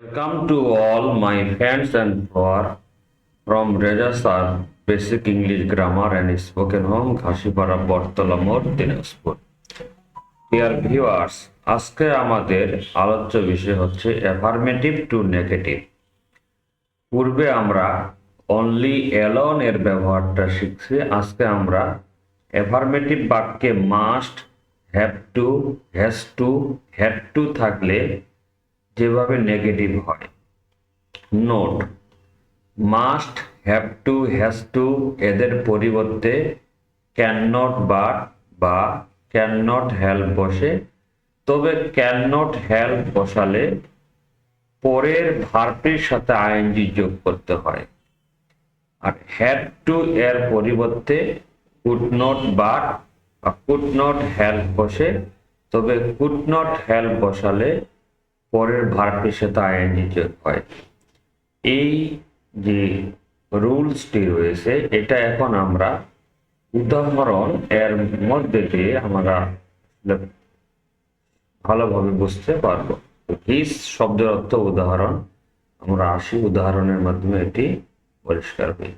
Welcome to all my friends and followers from Sir Basic English Grammar and Spoken Home বটতলা মোড় Dinajpur dear viewers আজকে আমাদের আলোচ্য বিষয় হচ্ছে অ্যাফার্মেটিভ টু নেগেটিভ পূর্বে আমরা অনলি অ্যালন এর ব্যবহারটা শিখছি, আজকে আমরা অ্যাফার্মেটিভ বাক্যে must have to has to had to থাকলে যেভাবে নেগেটিভ হয়। Note must have to has to এদের পরিবর্তে ক্যান নট বাট বা ক্যান নট হেল্প বসে। তবে ক্যান নট হেল্প বসালে পরের ভার্বের সাথে আইএনজি যোগ করতে হয়। আর হ্যাড টু এর পরিবর্তে কুড নট বাট বা কুড নট হেল্প বসে। তবে কুড নট হেল্প বসালে পরের ভার্বের সাথে আইএনজি যোগ হয়। এই যে রুলসটি রয়েছে, এটা এখন আমরা উদাহরণ এর মধ্যে দিয়ে আমরা ভালোভাবে বুঝতে পারব। হিস শব্দের অর্থ উদাহরণ। আমরা আসি উদাহরণের মাধ্যমে এটি পরিষ্কার হই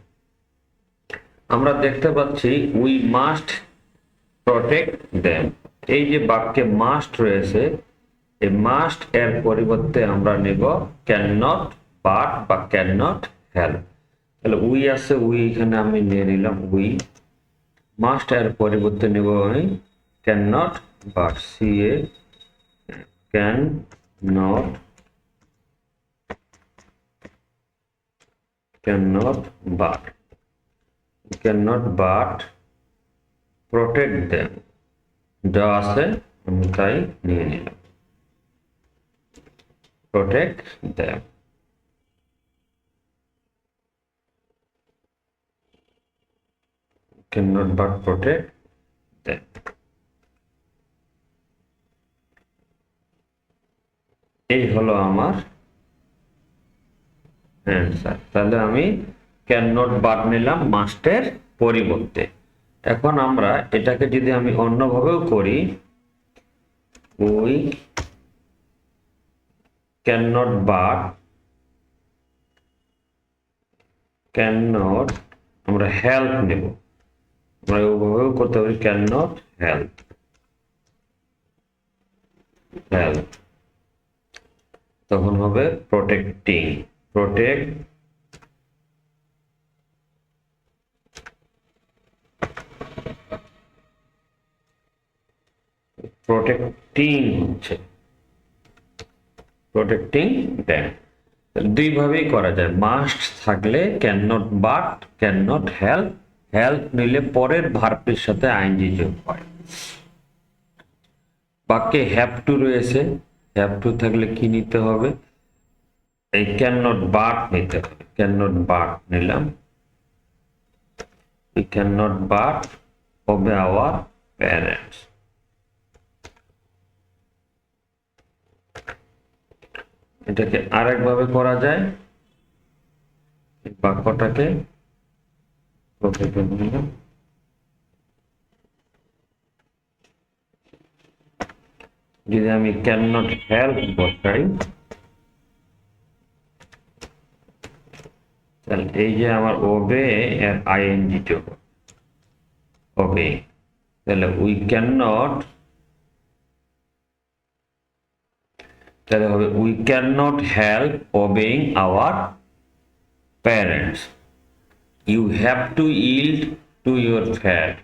আমরা দেখতে পাচ্ছি উই মাস্ট প্রটেক্ট দেম এই যে বাক্যে মাস্ট রয়েছে মাস্ট এর পরিবর্তে আমরা নেব ক্যান নট বাট বা ক্যান নট হেল্প তাহলে উই আছে উই এখানে আমি নিয়ে নিলাম উই মাস্ট এর পরিবর্তে নেব আমি can not but C A can not can not but can not but protect them যা আছে, আমি তাই নিয়ে নিলাম। Protect them. Cannot but protect them. এই হলো আমার অ্যান্সার তাহলে আমি ক্যান নট বাদ নিলাম মাস্টের পরিবর্তে এখন আমরা এটাকে যদি আমি অন্যভাবেও করি, ওই cannot but cannot, আমরা হেল্প নেব। আমরা ওভাবেও করতে পারি, cannot help help তখন হবে প্রোটেক্টিং প্রোটেক্ট প্রোটেক্টিং হচ্ছে। প্রোটেক্টিং দেম দুইভাবেই করা যায়। মাস্ট থাকলে can not but can not help help নিলে পরের ভার্বের সাথে আইনজি যোগ হয়। বাক্যে হ্যাভ টু রয়েছে। হ্যাভ টু থাকলে কি নিতে হবে? এই ক্যান নট বাট নিতে হবে। ক্যান নট বাট নিলাম। we cannot, but obey our parents এটাকে আরেকভাবে করা যায়। বাক্যটাকে যদি আমি ক্যান নট হেল্প বসাই, তাহলে এই যে আমার ওবে আইএনজি যোগ ওকে তাহলে উই ক্যান নট তাহলে হবে we can not help obeying our parents you have to yield to your fate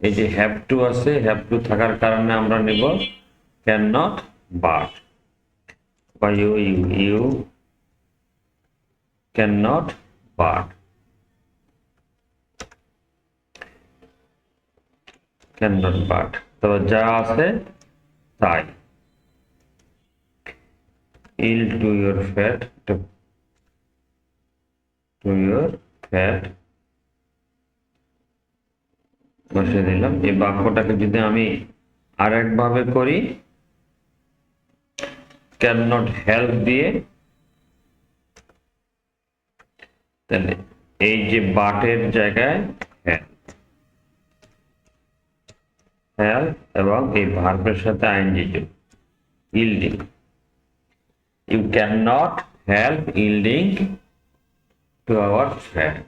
এই যে হ্যাভ টু আছে হ্যাভ টু থাকার কারণে আমরা নেব ক্যান নট বাট বা you you you can not but can not but তবে যা আছে, তাই। To your fat to, to your fat. বসে দিলাম। এই বাক্যটাকে যদি আমি আরেকভাবে করি ক্যান নট হেল্প দিয়ে তাহলে এই যে বাটের জায়গায় হেল্প হেল্প এবং এই ভার্বের সাথে আইনজি যোগ yielding can not help yielding to our friend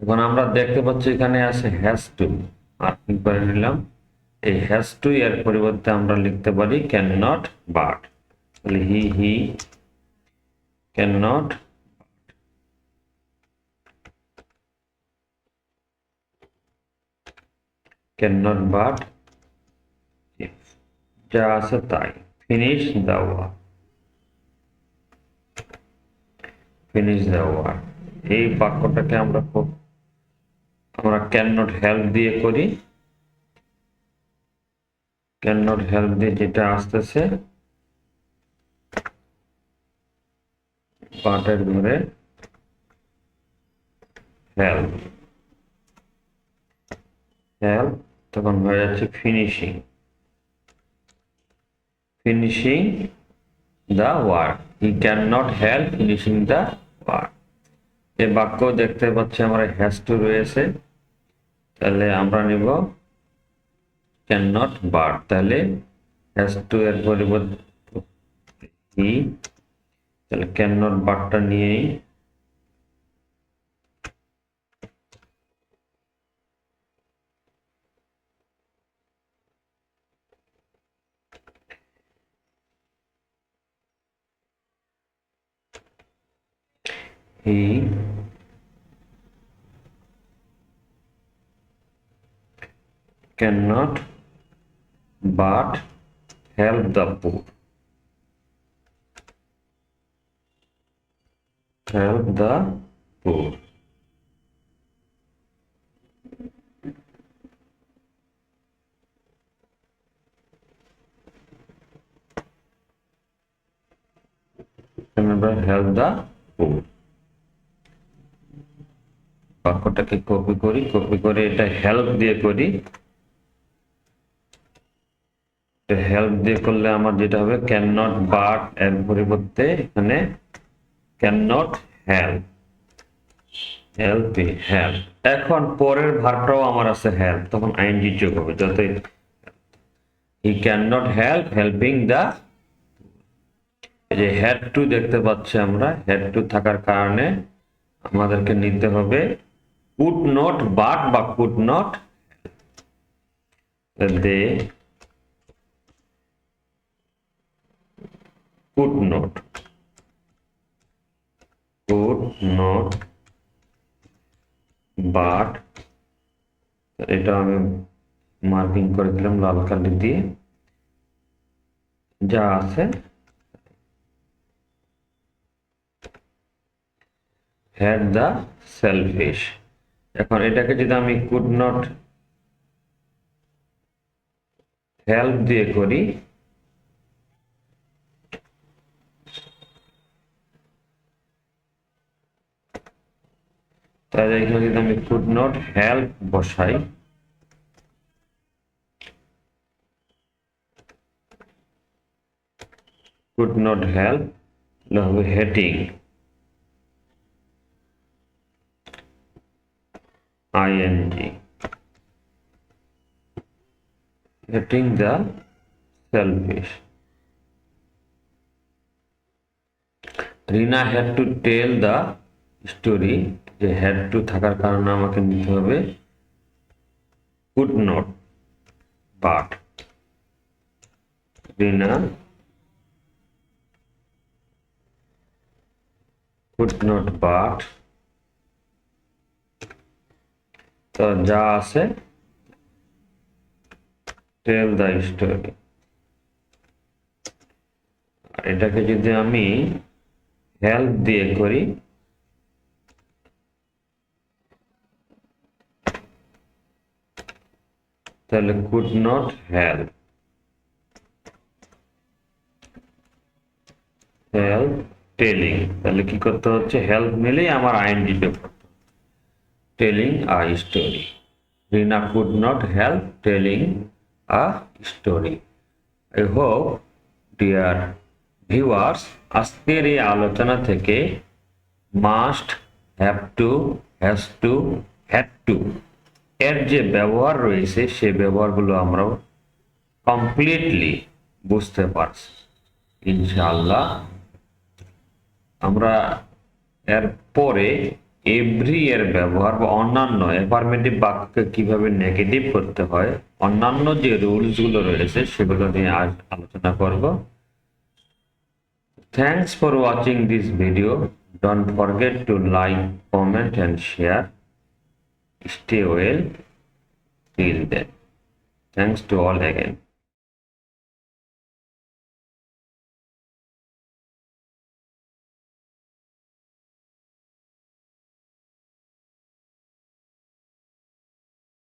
এখন আমরা দেখতে পাচ্ছি এখানে আছে হ্যাজ টু মার্কিং করে নিলাম? এই হ্যাজ টু এর পরিবর্তে আমরা লিখতে পারি ক্যান নট তাহলে he he can not can not যা আছে তাই। Finish the work finish the work এই বাক্যটাকে আমরা খুব আমরা ক্যান নট হেল্প দিয়ে করি। ক্যান নট হেল্প দিয়ে যেটা আসতেছে, পাটের ধরে হেল্প হেল্প তখন হয়ে যাচ্ছে finishing finishing the work he can not help finishing the work এই বাক্য দেখতে পাচ্ছি আমরা হ্যাজ টু রয়েছে। তাহলে আমরা নিব ক্যান নট বার তাহলে হ্যাজ টু এর পরিবর্তে হি তাহলে ক্যান নট বারটা নিয়েই he cannot but help the poor. Help the poor. Remember help the বাক্যটাকে কপি করি, কপি করে এটা হেল্প দিয়ে করি। হেল্প দিয়ে করলে আমার যেটা হবে ক্যান নট বাট এর পরিবর্তে এখানে can not help help help এখন পরের ভারটাও আমার আছে হেল্প তখন আইনজি যোগ হবে। যতই he can not help helping the যে হেড টু দেখতে পাচ্ছি আমরা হেড টু থাকার কারণে আমাদেরকে নিতে হবে। কুড নট বাট বা could not they could not could not but এটা আমি মার্কিং করে দিলাম লাল কালি দিয়ে। যা আছে। হ্যাড দ্য সেলফিশ এখন এটাকে যদি আমি কুড নট হেল্প দিয়ে করি, তাহলে এখানে যদি আমি কুড নট হেল্প বসাই কুড নট হেল্প হবে hating ing getting the selfish Rina had to tell the story যে হ্যাড টু থাকার কারণে আমাকে নিতে হবে could not but Rina could not but তো যা আছে টেল দ্য স্টোরি এটাকে যদি আমি হেল্প দিয়ে করি, তাহলে could not help help telling তাহলে কি করতে হচ্ছে? হেল্প নিলেই আমার যোগ করতে telling a story. Rina could not help telling a story. I hope, dear viewers, আজকের এই আলোচনা থেকে must have to has to had to এর যে ব্যবহার রয়েছে সে ব্যবহারগুলো আমরা কমপ্লিটলি বুঝতে পারছি ইনশাআল্লাহ আমরা এর পরে এভরি এর ব্যবহার বা অন্যান্য অ্যাফার্মেটিভ বাক্যকে কীভাবে নেগেটিভ করতে হয়, অন্যান্য যে রুলসগুলো রয়েছে সেগুলো নিয়ে আজ আলোচনা করব। Thanks for watching this video don't forget to like comment and share stay well till then. Thanks to all again.